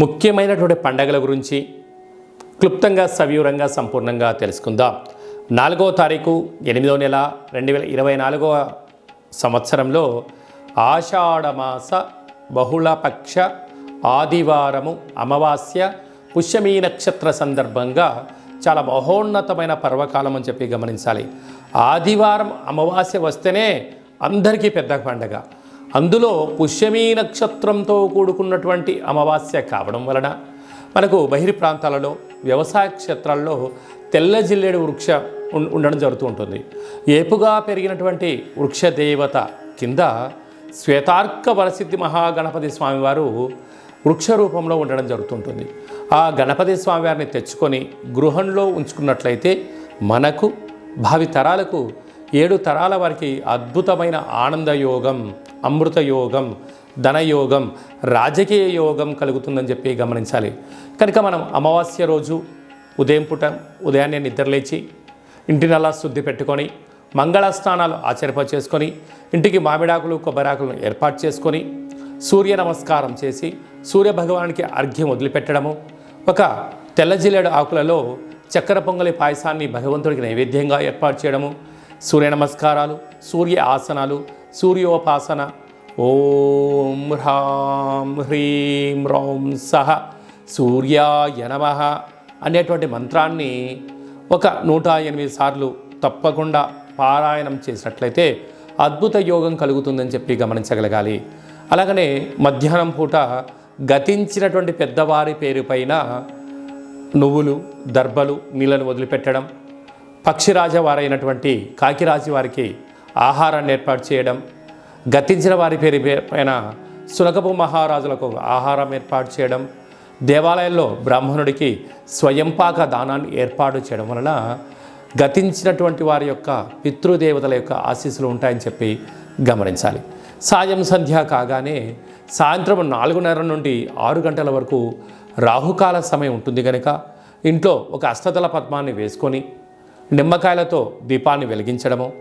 ముఖ్యమైనటువంటి పండగల గురించి క్లుప్తంగా సవివరంగా సంపూర్ణంగా తెలుసుకుందాం. నాలుగో తారీఖు ఎనిమిదో నెల రెండు వేల ఇరవై నాలుగవ సంవత్సరంలో ఆషాఢమాస బహుళపక్ష ఆదివారము అమావాస్య పుష్యమీ నక్షత్ర సందర్భంగా చాలా మహోన్నతమైన పర్వకాలం అని చెప్పి గమనించాలి. ఆదివారం అమావాస్య వస్తేనే అందరికీ పెద్ద పండగ. అందులో పుష్యమీ నక్షత్రంతో కూడుకున్నటువంటి అమావాస్య కావడం వలన మనకు బహిరి ప్రాంతాలలో వ్యవసాయ క్షేత్రాల్లో తెల్ల జిల్లేడు వృక్ష ఉం- ఉండడం జరుగుతూ ఉంటుంది. ఏపుగా పెరిగినటువంటి వృక్ష దేవత కింద శ్వేతార్క వరసిద్ధి మహాగణపతి స్వామివారు వృక్ష రూపంలో ఉండడం జరుగుతుంటుంది ఆ గణపతి స్వామివారిని తెచ్చుకొని గృహంలో ఉంచుకున్నట్లయితే మనకు భావితరాలకు ఏడు తరాల వారికి అద్భుతమైన ఆనందయోగం అమృతయోగం ధనయోగం రాజకీయ యోగం కలుగుతుందని చెప్పి గమనించాలి. కనుక మనం అమావాస్య రోజు ఉదయం పూట ఉదయాన్నే నిద్రలేచి ఇంటినల్లా శుద్ధి పెట్టుకొని మంగళ స్నానాలు చేసుకొని ఇంటికి మామిడాకులు కొబ్బరాకులను ఏర్పాటు చేసుకొని సూర్య నమస్కారం చేసి సూర్య భగవానికి అర్ఘ్యం వదిలిపెట్టడము ఒక తెల్ల జిల్లేడు ఆకులలో చక్కెర పొంగలి పాయసాన్ని భగవంతుడికి నైవేద్యంగా ఏర్పాటు చేయడము సూర్య నమస్కారాలు సూర్య ఆసనాలు సూర్యోపాసన. ఓం హ్రాం హ్రీం రౌం సహ సూర్యాయ నమ అనేటువంటి మంత్రాన్ని ఒక నూట ఎనిమిది సార్లు తప్పకుండా పారాయణం చేసినట్లయితే అద్భుత యోగం కలుగుతుందని చెప్పి గమనించగలగాలి. అలాగనే మధ్యాహ్నం పూట గతించినటువంటి పెద్దవారి పేరు పైన నువ్వులు దర్భలు నీళ్ళను వదిలిపెట్టడం పక్షిరాజ వారైనటువంటి కాకిరాజు వారికి ఆహారాన్ని ఏర్పాటు చేయడం గతించిన వారి పేరు పైన సునకపు మహారాజులకు ఆహారం ఏర్పాటు చేయడం దేవాలయంలో బ్రాహ్మణుడికి స్వయంపాక దానాన్ని ఏర్పాటు చేయడం వలన గతించినటువంటి వారి యొక్క పితృదేవతల యొక్క ఆశీస్సులు ఉంటాయని చెప్పి గమనించాలి. సాయం సంధ్య కాగానే సాయంత్రం నాలుగున్నర నుండి ఆరు గంటల వరకు రాహుకాల సమయం ఉంటుంది కనుక ఇంట్లో ఒక అష్టదల పద్మాన్ని వేసుకొని నిమ్మకాయలతో దీపాన్ని వెలిగించడము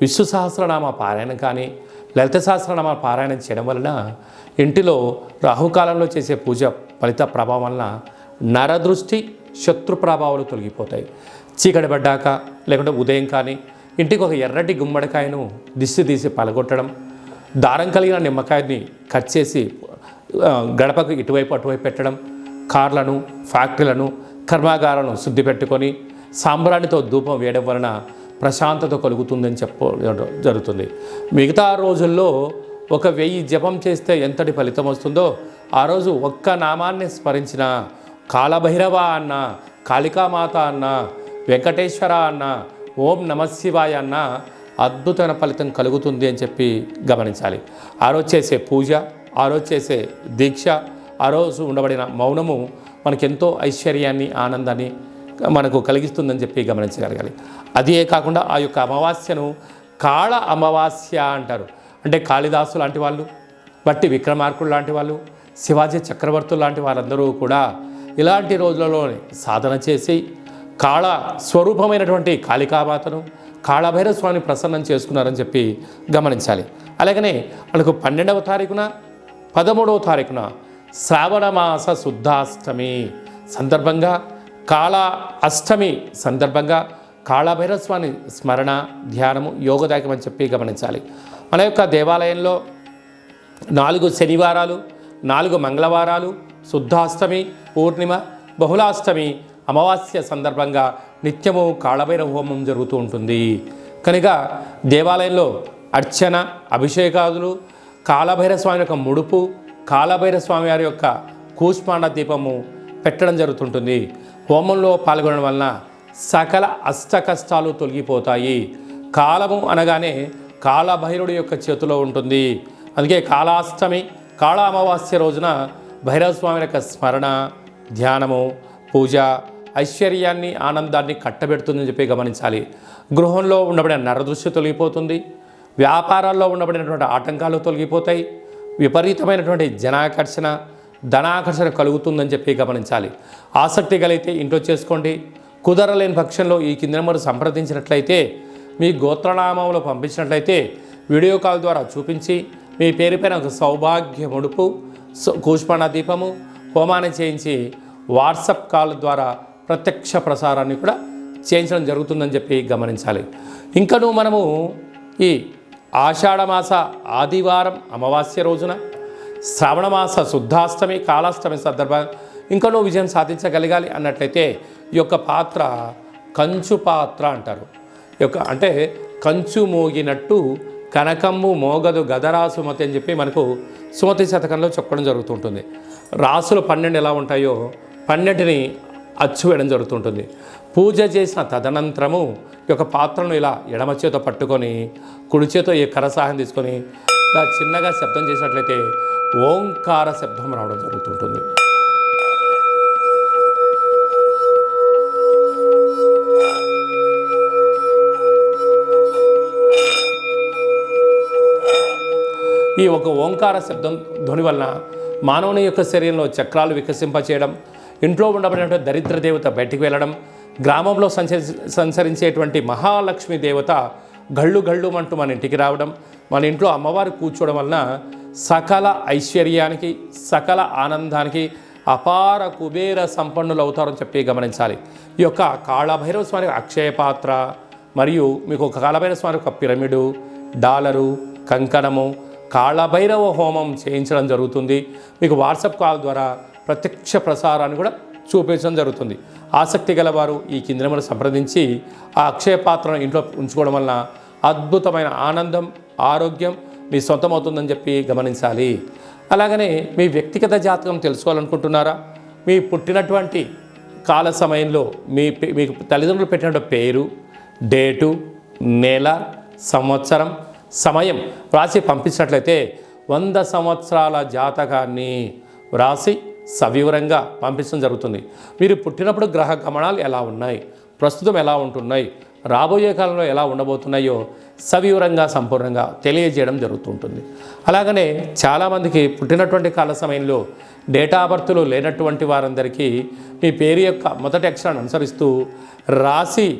విష్ణు సహస్రనామ పారాయణం కానీ లలిత సహస్రనామ పారాయణం చేయడం వలన ఇంటిలో రాహుకాలంలో చేసే పూజ ఫలిత ప్రభావం వలన నరదృష్టి శత్రు ప్రభావాలు తొలగిపోతాయి. చీకటి పడ్డాక లేకుంటే ఉదయం కానీ ఇంటికి ఒక ఎర్రటి గుమ్మడికాయను దిష్టి తీసి పలగొట్టడం దారం కలిగిన నిమ్మకాయని కట్ చేసి గడపకు ఇటువైపు అటువైపు పెట్టడం కార్లను ఫ్యాక్టరీలను కర్మాగారాలను శుద్ధి పెట్టుకొని సాంబ్రాణితో ధూపం వేయడం వలన ప్రశాంతత కలుగుతుందని చెప్ప జరుగుతుంది. మిగతా రోజుల్లో ఒక వెయ్యి జపం చేస్తే ఎంతటి ఫలితం వస్తుందో ఆ రోజు ఒక్క నామాన్ని స్మరించిన కాలభైరవ అన్న కాళికామాత అన్న వెంకటేశ్వర అన్న ఓం నమశివాయ అన్న అద్భుతమైన ఫలితం కలుగుతుంది అని చెప్పి గమనించాలి. ఆ రోజు చేసే పూజ ఆ రోజు చేసే దీక్ష ఆ రోజు ఉండబడిన మౌనము మనకెంతో ఐశ్వర్యాన్ని ఆనందాన్ని మనకు కలిగిస్తుందని చెప్పి గమనించగలగాలి. అదే కాకుండా ఆ యొక్క అమావాస్యను కాళ అమావాస్య అంటారు. అంటే కాళిదాసు లాంటి వాళ్ళు బట్టి విక్రమార్కుడు లాంటి వాళ్ళు శివాజీ చక్రవర్తులు లాంటి వారందరూ కూడా ఇలాంటి రోజులలోనే సాధన చేసి కాళ స్వరూపమైనటువంటి కాళికామాతను కాళభైరవ స్వామిని ప్రసన్నం చేసుకున్నారని చెప్పి గమనించాలి. అలాగనే మనకు పన్నెండవ తారీఖున పదమూడవ తారీఖున శ్రావణ మాస శుద్ధాష్టమి సందర్భంగా కాళా అష్టమి సందర్భంగా కాళభైరస్వామి స్మరణ ధ్యానము యోగదాయకం అని చెప్పి గమనించాలి. మన యొక్క దేవాలయంలో నాలుగు శనివారాలు నాలుగు మంగళవారాలు శుద్ధాష్టమి పూర్ణిమ బహుళాష్టమి అమావాస్య సందర్భంగా నిత్యము కాళభైర హోమం జరుగుతూ ఉంటుంది. కనుక దేవాలయంలో అర్చన అభిషేకాదులు కాళభైరవ స్వామి యొక్క ముడుపు కాళభైరవ స్వామి వారి యొక్క కూష్మాండ దీపము పెట్టడం జరుగుతుంటుంది. హోమంలో పాల్గొనడం వలన సకల అష్ట కష్టాలు తొలగిపోతాయి. కాలము అనగానే కాలభైరుడి యొక్క చేతిలో ఉంటుంది. అందుకే కాళాష్టమి కాళ అమావాస్య రోజున భైరవస్వామి యొక్క స్మరణ ధ్యానము పూజ ఐశ్వర్యాన్ని ఆనందాన్ని కట్టబెడుతుందని చెప్పి గమనించాలి. గృహంలో ఉండబడిన నరదృష్టి తొలగిపోతుంది. వ్యాపారాల్లో ఉండబడినటువంటి ఆటంకాలు తొలగిపోతాయి. విపరీతమైనటువంటి జనాకర్షణ ధనాకర్షణ కలుగుతుందని చెప్పి గమనించాలి. ఆసక్తి కలిగితే ఇంట్లో చేసుకోండి. కుదరలేని పక్షంలో ఈ కింద నెంబర్ సంప్రదించినట్లయితే మీ గోత్రనామంలో పంపించినట్లయితే వీడియో కాల్ ద్వారా చూపించి మీ పేరు పైన ఒక సౌభాగ్య ముడుపు స- దీపము హోమాన్ని చేయించి వాట్సప్ కాల్ ద్వారా ప్రత్యక్ష ప్రసారాన్ని కూడా చేయించడం జరుగుతుందని చెప్పి గమనించాలి. ఇంకను మనము ఈ ఆషాఢమాస ఆదివారం అమావాస్య రోజున శ్రావణమాస శుద్ధాష్టమి కాలాష్టమి సందర్భంగా ఇంకనూ విజయం సాధించగలగాలి అన్నట్లయితే ఈ యొక్క పాత్ర కంచు పాత్ర అంటారు. ఈ యొక్క అంటే కంచు మోగినట్టు కనకమ్ము మోగదు గదరా సుమతి అని చెప్పి మనకు సుమతి శతకంలో చెప్పడం జరుగుతుంటుంది. రాసులు పన్నెండు ఎలా ఉంటాయో పన్నెంటిని అచ్చు వేయడం జరుగుతుంటుంది. పూజ చేసిన తదనంతరము ఈ యొక్క పాత్రను ఇలా ఎడమ చేతో పట్టుకొని కుడి చేతో ఈ కరసాహం తీసుకొని ఇలా చిన్నగా శబ్దం చేసినట్లయితే ఓంకార శబ్దం రావడం జరుగుతుంటుంది. ఈ ఒక ఓంకార శబ్దం ధ్వని వలన మానవుని యొక్క శరీరంలో చక్రాలు వికసింపచేయడం ఇంట్లో ఉండబడినటువంటి దరిద్ర దేవత బయటికి వెళ్ళడం గ్రామంలో సంచరి సంచరించేటువంటి మహాలక్ష్మి దేవత గళ్ళు గళ్ళు అంటూ మన ఇంటికి రావడం మన ఇంట్లో అమ్మవారు కూర్చోవడం వలన సకల ఐశ్వర్యానికి సకల ఆనందానికి అపార కుబేర సంపన్నులు అవుతారని చెప్పి గమనించాలి. ఈ యొక్క కాళభైరవ స్వామి అక్షయ పాత్ర మరియు మీకు కాళభైరవ స్వామి ఒక పిరమిడు డాలరు కంకణము కాళభైరవ హోమం చేయించడం జరుగుతుంది. మీకు వాట్సాప్ కాల్ ద్వారా ప్రత్యక్ష ప్రసారాన్ని కూడా చూపించడం జరుగుతుంది. ఆసక్తి గలవారు ఈ కింద సంప్రదించి ఆ అక్షయ పాత్రను ఇంట్లో ఉంచుకోవడం వలన అద్భుతమైన ఆనందం ఆరోగ్యం మీ సొంతం అవుతుందని చెప్పి గమనించాలి. అలాగనే మీ వ్యక్తిగత జాతకం తెలుసుకోవాలనుకుంటున్నారా? మీ పుట్టినటువంటి కాల సమయంలో మీ పే- మీకు తల్లిదండ్రులు పెట్టినటువంటి పేరు డేటు నెల సంవత్సరం సమయం వ్రాసి పంపించినట్లయితే వంద సంవత్సరాల జాతకాన్ని వ్రాసి సవివరంగా పంపించడం జరుగుతుంది. మీరు పుట్టినప్పుడు గ్రహ గమనాలు ఎలా ఉన్నాయి? ప్రస్తుతం ఎలా ఉంటున్నాయి? రాబోయే కాలంలో ఎలా ఉండబోతున్నాయో సవివరంగా సంపూర్ణంగా తెలియజేయడం జరుగుతుంటుంది. అలాగనే చాలామందికి పుట్టినటువంటి కాల సమయంలో డేటా బర్త్లు లేనటువంటి వారందరికీ మీ పేరు యొక్క మొదటి అక్షరాన్ని అనుసరిస్తూ రాసి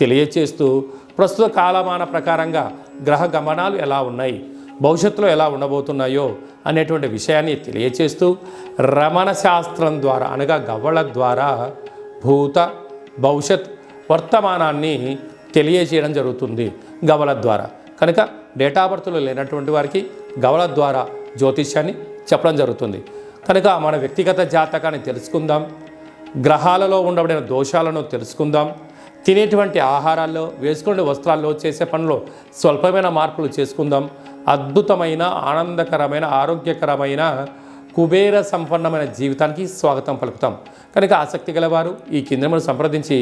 తెలియచేస్తూ ప్రస్తుత కాలమాన ప్రకారంగా గ్రహ గమనాలు ఎలా ఉన్నాయి భవిష్యత్తులో ఎలా ఉండబోతున్నాయో అనేటువంటి విషయాన్ని తెలియచేస్తూ రమణ శాస్త్రం ద్వారా అనగా గవ్వల ద్వారా భూత భవిష్యత్ వర్తమానాన్ని తెలియజేయడం జరుగుతుంది. గవల ద్వారా. కనుక డేటా బర్త్లో లేనటువంటి వారికి గవల ద్వారా జ్యోతిష్యాన్ని చెప్పడం జరుగుతుంది. కనుక మన వ్యక్తిగత జాతకాన్ని తెలుసుకుందాం. గ్రహాలలో ఉండబడిన దోషాలను తెలుసుకుందాం. తినేటువంటి ఆహారాల్లో వేసుకునే వస్త్రాల్లో చేసే పనిలో స్వల్పమైన మార్పులు చేసుకుందాం. అద్భుతమైన ఆనందకరమైన ఆరోగ్యకరమైన కుబేర సంపన్నమైన జీవితానికి స్వాగతం పలుకుతాం. కనుక ఆసక్తి గలవారు ఈ కేంద్రమును సంప్రదించి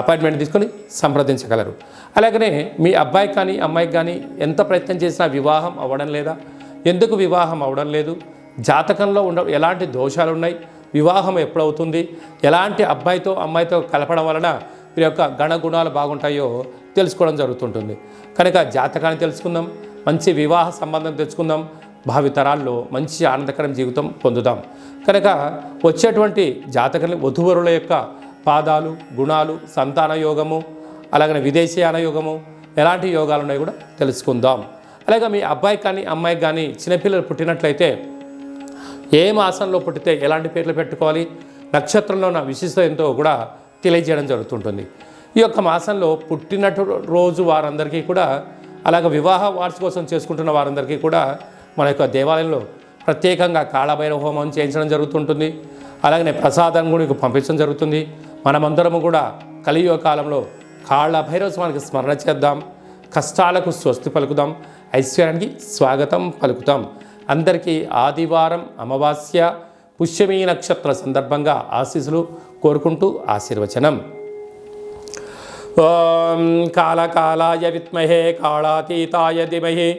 అపాయింట్మెంట్ తీసుకొని సంప్రదించగలరు. అలాగనే మీ అబ్బాయికి కానీ అమ్మాయికి కానీ ఎంత ప్రయత్నం చేసినా వివాహం అవ్వడం లేదా? ఎందుకు వివాహం అవ్వడం లేదు? జాతకంలో ఉండ ఎలాంటి దోషాలు ఉన్నాయి వివాహం ఎప్పుడవుతుంది? ఎలాంటి అబ్బాయితో అమ్మాయితో కలపడం వలన వీరి యొక్క గణగుణాలు బాగుంటాయో తెలుసుకోవడం జరుగుతుంటుంది. కనుక జాతకాన్ని తెలుసుకుందాం మంచి వివాహ సంబంధం తెచ్చుకుందాం భావితరాల్లో మంచి ఆనందకరం జీవితం పొందుదాం. కనుక వచ్చేటువంటి జాతకాన్ని వధువరుల యొక్క పాదాలు గుణాలు సంతాన యోగము అలాగనే విదేశీయాన యోగము ఎలాంటి యోగాలు ఉన్నాయో కూడా తెలుసుకుందాం. అలాగే మీ అబ్బాయి కానీ అమ్మాయికి కానీ చిన్నపిల్లలు పుట్టినట్లయితే ఏ మాసంలో పుట్టితే ఎలాంటి పేర్లు పెట్టుకోవాలి నక్షత్రంలో ఉన్న విశిష్టత ఎంతో కూడా తెలియజేయడం జరుగుతుంటుంది. ఈ యొక్క మాసంలో పుట్టినటు రోజు వారందరికీ కూడా అలాగే వివాహ వార్షికోత్సవం చేసుకుంటున్న వారందరికీ కూడా మన యొక్క దేవాలయంలో ప్రత్యేకంగా కాళభైరవ హోమం చేయించడం జరుగుతుంటుంది. అలాగనే ప్రసాదం కూడా పంపించడం జరుగుతుంది. మనమందరము కూడా కలియుగ కాలంలో కాళభైరవ స్వామికి స్మరణ చేద్దాం. కష్టాలకు స్వస్తి పలుకుదాం. ఐశ్వర్యానికి స్వాగతం పలుకుతాం. అందరికీ ఆదివారం అమావాస్య పుష్యమీ నక్షత్ర సందర్భంగా ఆశీస్సులు కోరుకుంటూ ఆశీర్వచనం. ఓం కాళకాళాయ విత్మహే కాళాతీతాయ ధిమహి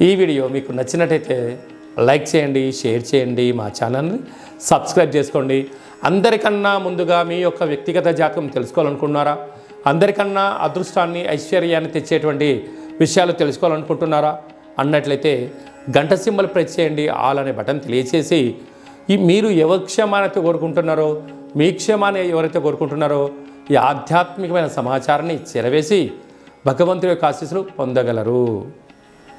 ఈ వీడియో మీకు నచ్చినట్టయితే లైక్ చేయండి షేర్ చేయండి మా ఛానల్ని సబ్స్క్రైబ్ చేసుకోండి. అందరికన్నా ముందుగా మీ యొక్క వ్యక్తిగత జాతకం తెలుసుకోవాలనుకుంటున్నారా? అందరికన్నా అదృష్టాన్ని ఐశ్వర్యాన్ని తెచ్చేటువంటి విషయాలు తెలుసుకోవాలనుకుంటున్నారా? అన్నట్లయితే గంట సింబల్ ప్రెస్ చేయండి ఆల్ అనే బటన్ తెలియచేసి ఈ మీరు ఎవరి కోరుకుంటున్నారో మీ క్షేమాన్ని ఎవరైతే కోరుకుంటున్నారో ఈ ఆధ్యాత్మికమైన సమాచారాన్ని చెరవేసి భగవంతుడి యొక్క ఆశీస్సులు పొందగలరు.